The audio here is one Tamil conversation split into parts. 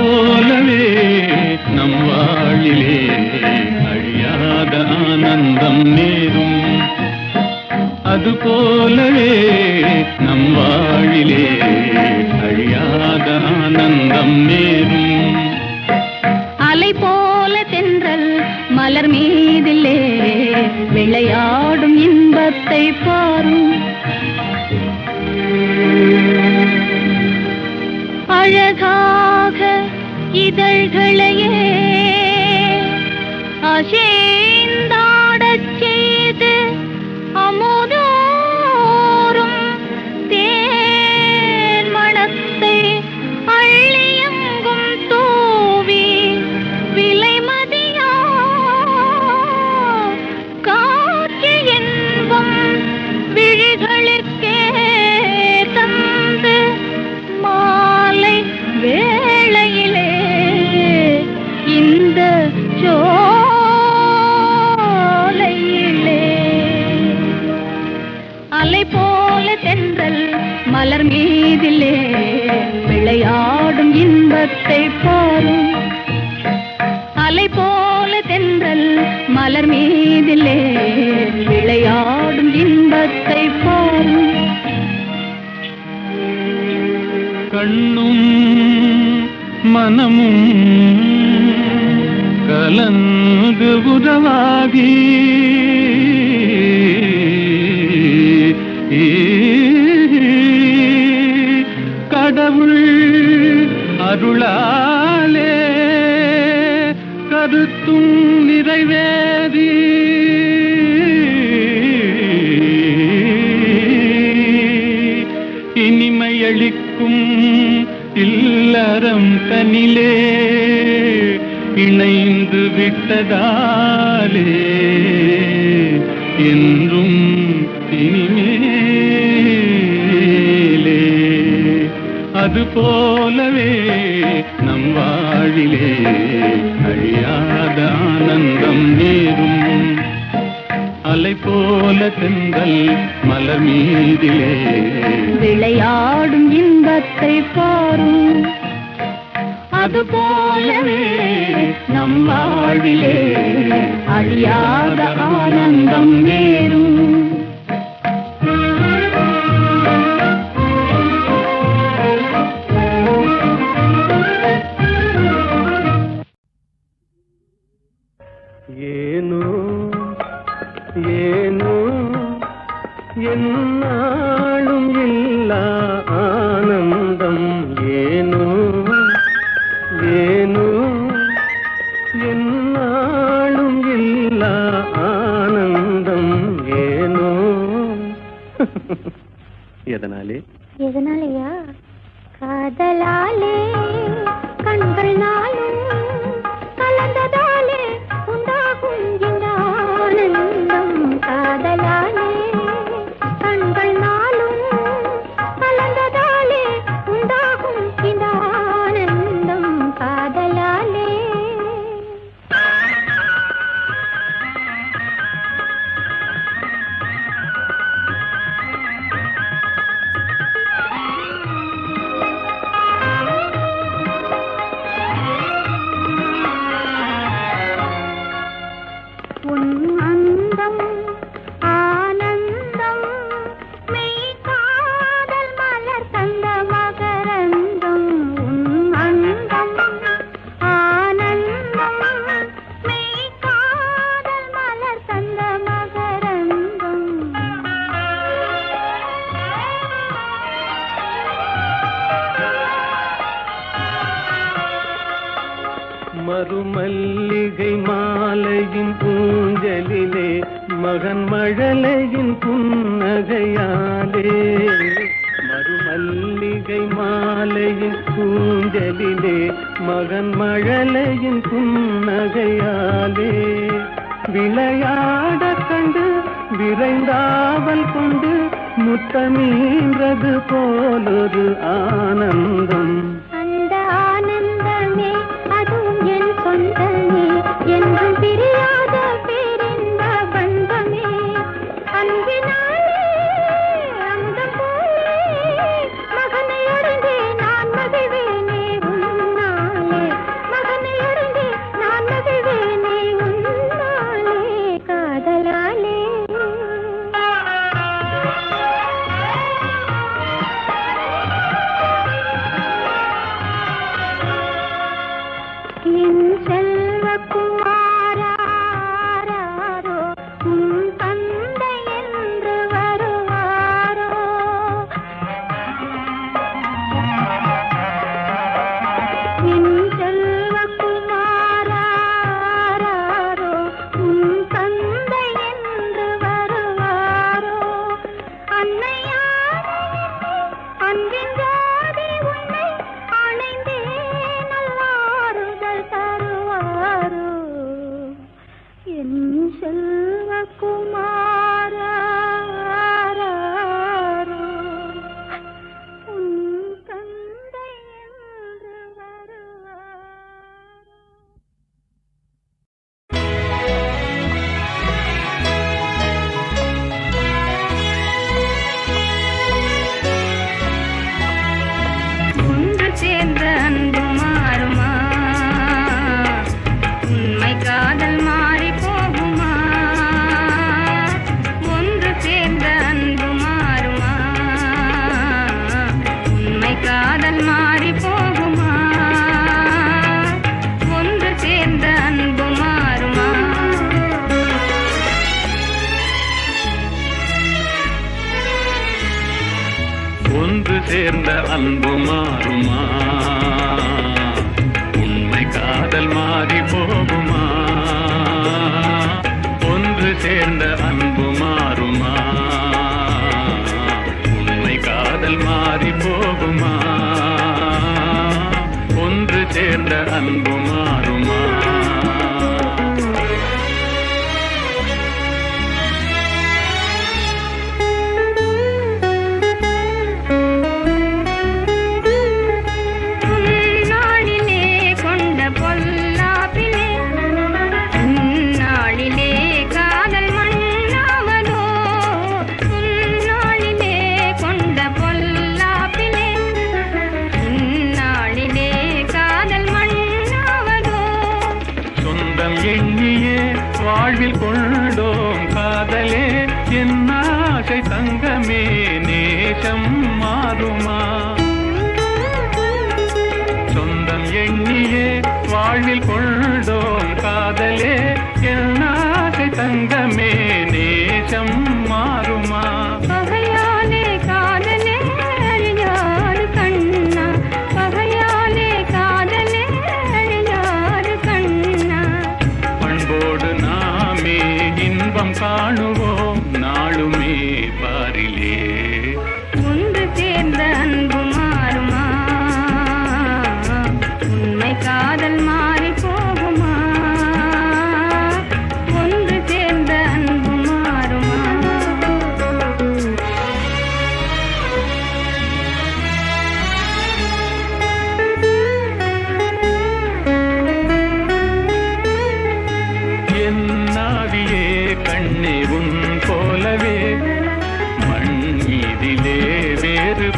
போலவே நம் வாழிலே அழியாத ஆனந்தம் நேரும். அது போலவே எழுத்தும் நிறைவேறி. இனிமையளிக்கும் இல்லறம் தனிலே இணைந்து விட்டதாலே என்றும் மலர் மீதிலே. விளையாடும் இன்பத்தை பாரும். அது போலவே நம் வாழ்விலே அழியாத ஆனந்தம் வேறும் ಏನು என்னாலும் இல்லா ஆனந்தம். ஏனோ ஏனோ என்னாலும் இல்லா ஆனந்தம். ஏனோ. எதனாலே? எதனாலேயா? காதலாலே கண்கள் நாளும் காதல் சேர்ந்த നെഞ്ചം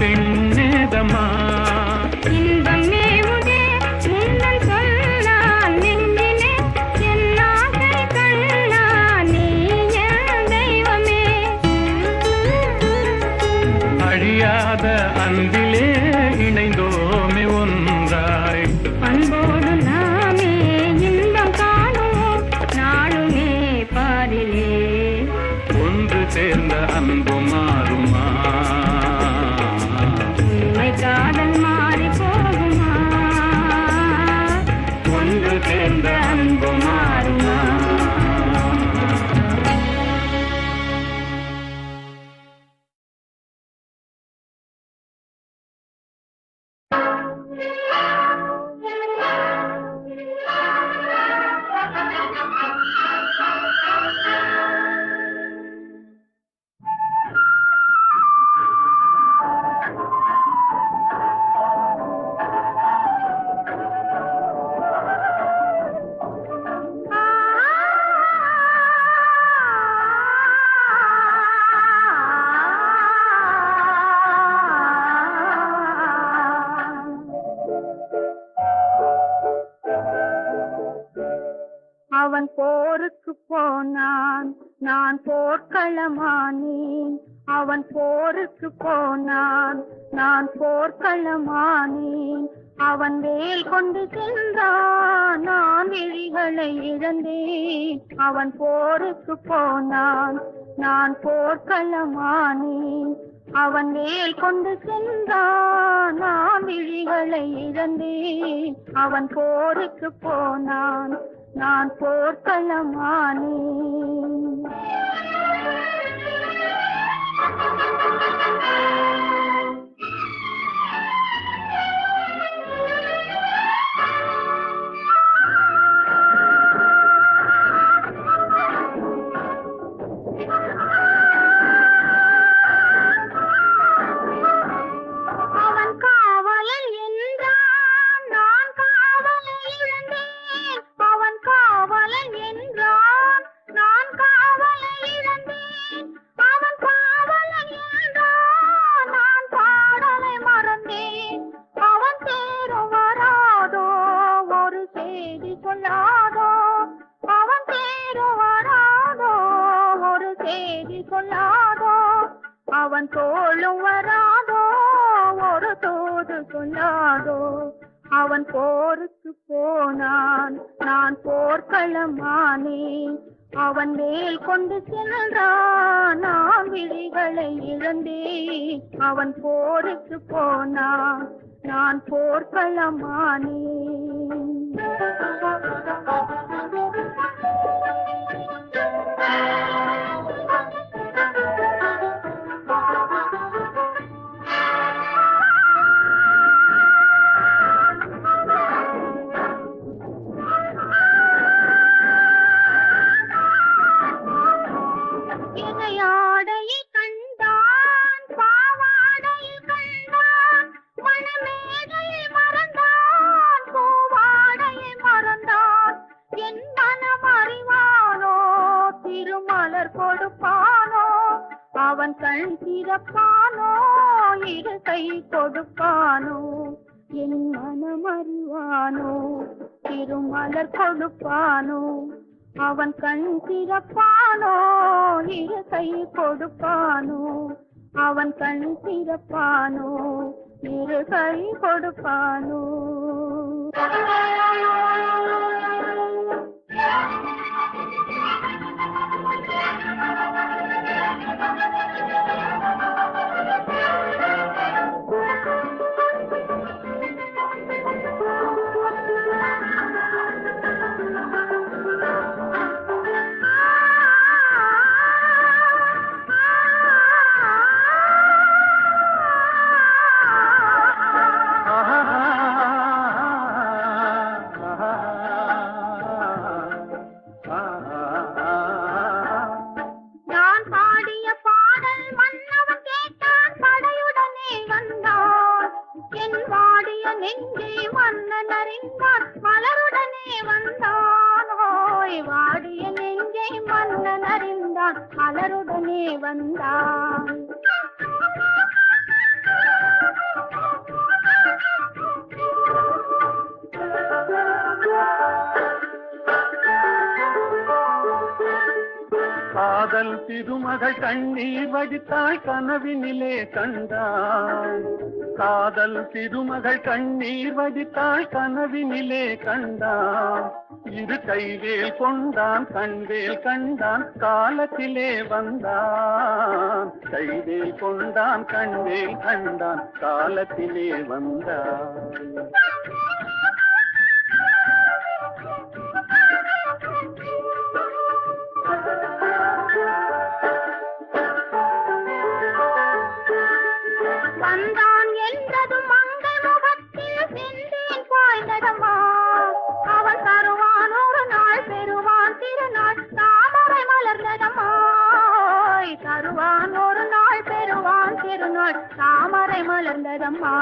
பெண்ணேதமா போர்க்களமானேன் அவன் வேல் கொண்டு சென்றான். நான் விழிகளை இழந்தேன். அவன் போருக்கு போனான். நான் போர்க்களமானேன் அவன் வேல் கொண்டு சென்றான். நான் விழிகளை இழந்தேன். அவன் போருக்கு போனான். நான் போர்க்களமானேன் அவன் கண் திறப்பானோ இரு கை கொடுப்பானோ அவன் கண் திறப்பானோ இரு கை கொடுப்பானோ you. வந்தான் காதல் திருமகள் கண்ணீர் வடித்தாய் கனவினிலே கண்டாய் காதல் திருமகள் கண்ணீர் வடித்தாய் கனவினிலே கண்டாய் இரு கைவேல் கொண்டான் கண்வேல் கண்டான் காலத்திலே வந்தான். கைவேல் கொண்டான் கண்வேல் கண்டான் காலத்திலே வந்தான். மலர்ந்ததம்மா.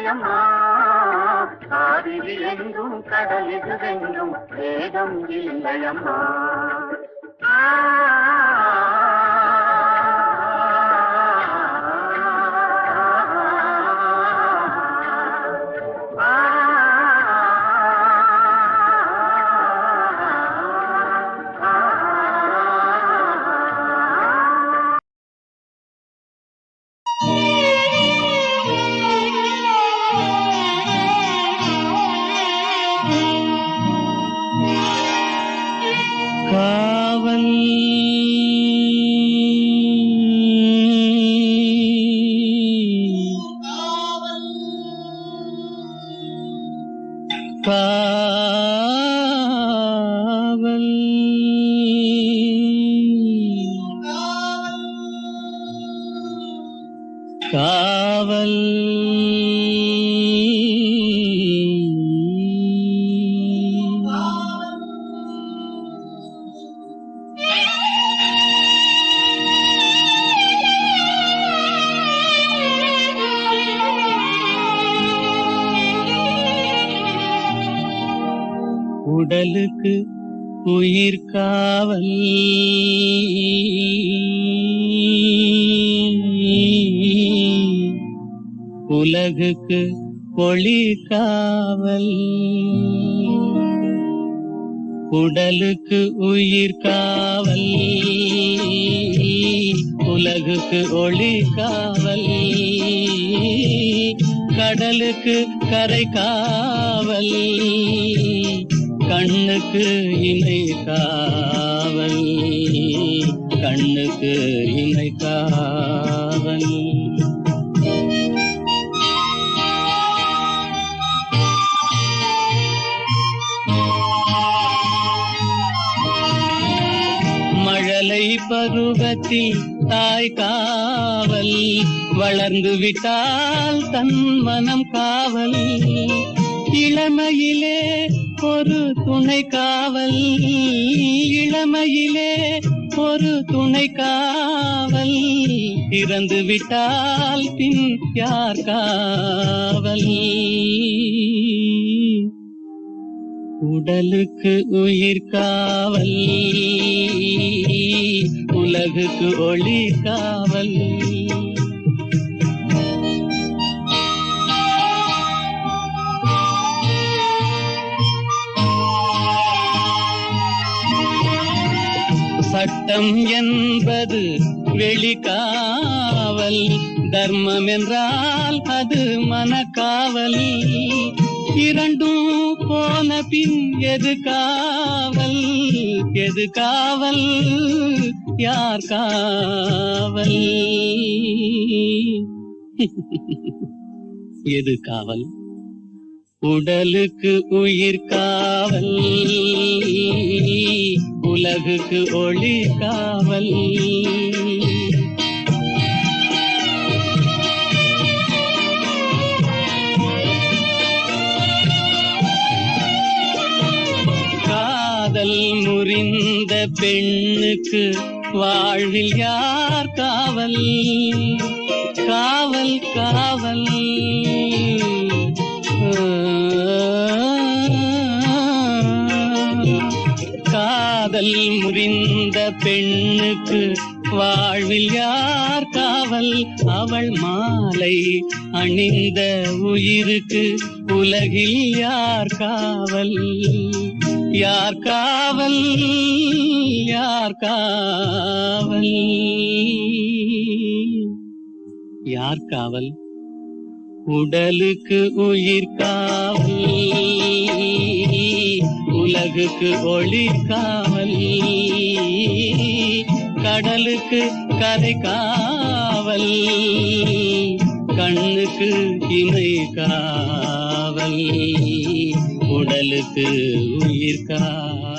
இல்லையம்மா காவிரி என்றும் கடல் என்றும் வேதம் இல்லையம்மா. காவல். உலகுக்கு ஒளி காவல். உடலுக்கு உயிர் காவல். உலகுக்கு ஒளி காவல். கடலுக்கு கரை காவல். கண்ணுக்கு இணை காவல் கண்ணுக்கு இணை காவல் மழலை பருவத்தில் தாய் காவல் வளர்ந்து விட்டால் தன் மனம் காவல். இளமையிலே ஒரு துணை காவல் இளமையிலே ஒரு துணை காவல். இறந்து விட்டால் பின் யார் காவல்? உடலுக்கு உயிர் காவல். உலகுக்கு ஒளி காவல். சட்டம் என்பது வெளிக்காவல். தர்மம் என்றால் அது மனக்காவல். இரண்டும் போன பின் எது காவல்? எது காவல்? யார் காவல்? எது காவல்? உடலுக்கு உயிர் காவல். அழகுக்கு ஒளி காவல் காதல் முறிந்த பெண்ணுக்கு வாழ்வில் யார் காவல்? காவல் காவல். காதல் முறிந்த பெண்ணுக்கு வாழ்வில் யார் காவல்? அவள் மாலை அணிந்த உயிருக்கு உலகில் யார் காவல்? யார் காவல்? யார் காவல்? யார் காவல்? உடலுக்கு உயிர் காவல். உலகுக்கு ஒளி காவல் கடலுக்கு கரை காவல் கண்ணுக்கு இமை காவல் உடலுக்கு உயிர் காவல்.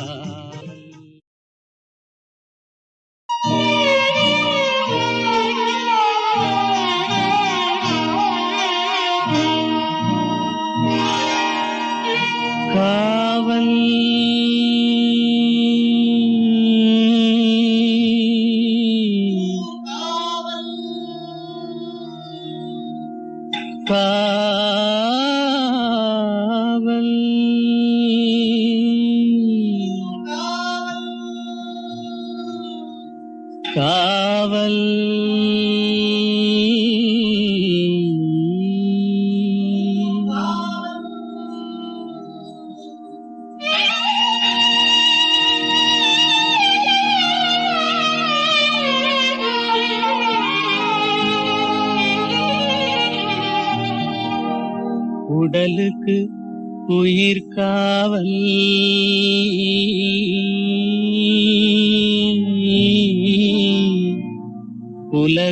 காவல்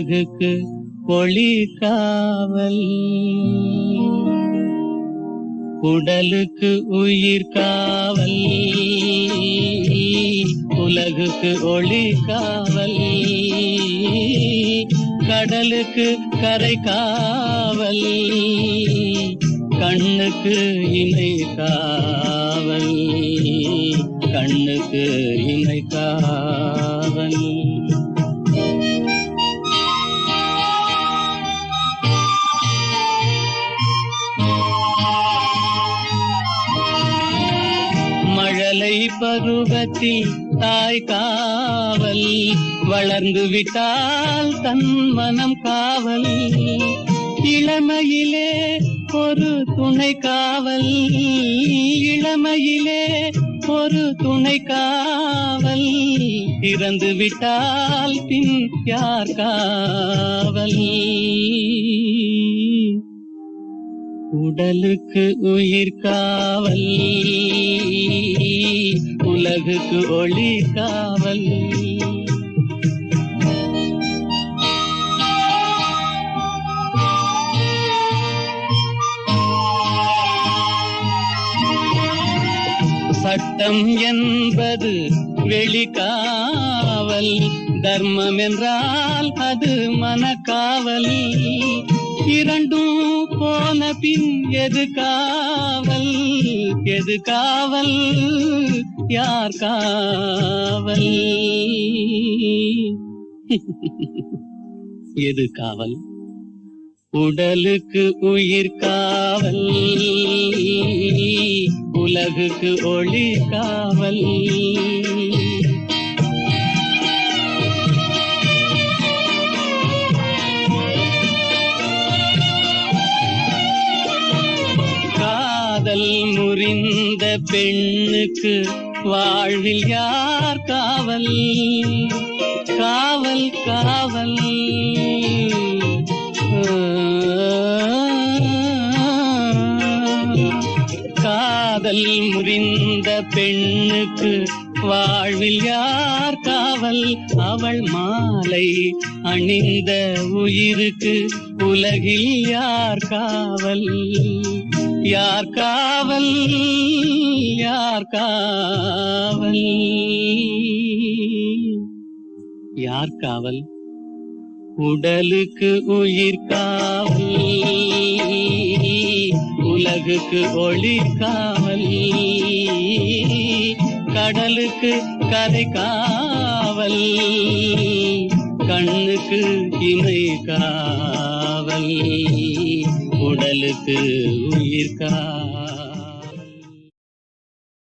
அழகுக்கு பொழி காவல். உடலுக்கு உயிர் காவல். உலகுக்கு ஒளி காவல். கடலுக்கு கரை காவல். கண்ணுக்கு இணை காவல். கண்ணுக்கு இணை காவல். பருவத்தில் தாய் காவல். வளர்ந்து விட்டால் தன் மனம் காவல். இளமையிலே ஒரு துணை காவல். இளமையிலே ஒரு துணை காவல். இறந்து விட்டால் பின் யார் காவல்? உடலுக்கு உயிர் காவல். உலகுக்கு ஒளி காவல். சட்டம் என்பது வெளிக்காவல். தர்மம் என்றால் அது மனக்காவல். இரண்டும் போன பின் எது காவல்? எது காவல்? யார் காவல்? எது காவல்? உடலுக்கு உயிர் காவல். உலகுக்கு ஒளி காவல். காதல் முறிந்த பெண்ணுக்கு வாழ்வில் யார் காவல்? காவல் காவல். காதல் முறிந்த பெண்ணுக்கு வாழ்வில் யார் காவல்? அவள் மாலை அணிந்த உயிருக்கு உலகில் யார் காவல்? யார் காவல்? யார் காவல்? யார் காவல்? உடலுக்கு உயிர் காவல். உலகுக்கு ஒளி காவல். கடலுக்கு கரை காவல். கண்ணுக்கு இணை காவல். உடலுக்கு உயிர்கா